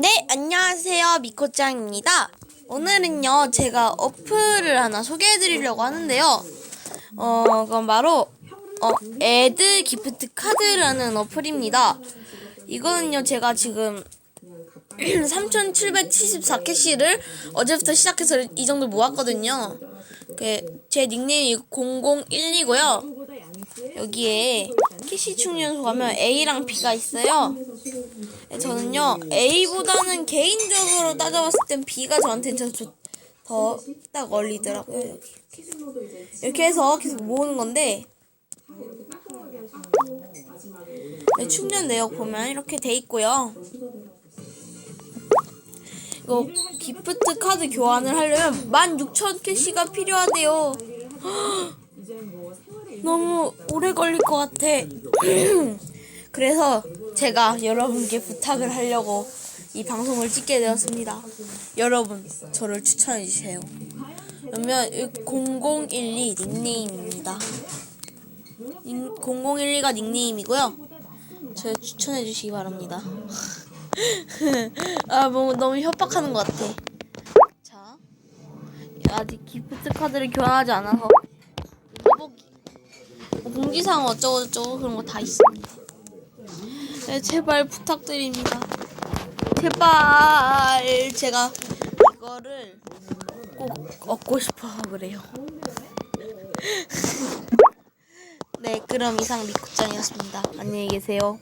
네, 안녕하세요. 미코짱입니다. 오늘은요, 제가 어플을 하나 소개해 드리려고 하는데요. 어, 그건 바로, 어, 애드 기프트 카드라는 어플입니다. 이거는요, 제가 지금 3774캐시를 어제부터 시작해서 이 정도 모았거든요. 그, 제 닉네임이 0012고요. 여기에 캐시 충전소 가면 A랑 B가 있어요. 네, 저는요 A보다는 개인적으로 따져봤을 땐 B가 저한테는 더딱 어울리더라고요. 여기. 이렇게 해서 계속 모으는 건데 네, 충전 내역 보면 이렇게 돼 있고요. 이거 기프트 카드 교환을 하려면 16,000캐시가 필요하대요. 너무 오래 걸릴 것 같아. 그래서 제가 여러분께 부탁을 하려고 이 방송을 찍게 되었습니다. 여러분, 저를 추천해 주세요. 그러면 0012 닉네임입니다. 0012가 닉네임이고요. 저를 추천해 주시기 바랍니다. 아, 뭐 너무 협박하는 것 같아. 자, 아직 기프트 카드를 교환하지 않아서 공지사항 어쩌고저쩌고 그런 거 다 있습니다. 네, 제발 부탁드립니다. 제발 제가 이거를 꼭 얻고 싶어서 그래요. 네, 그럼 이상 미쿠짱이었습니다. 안녕히 계세요.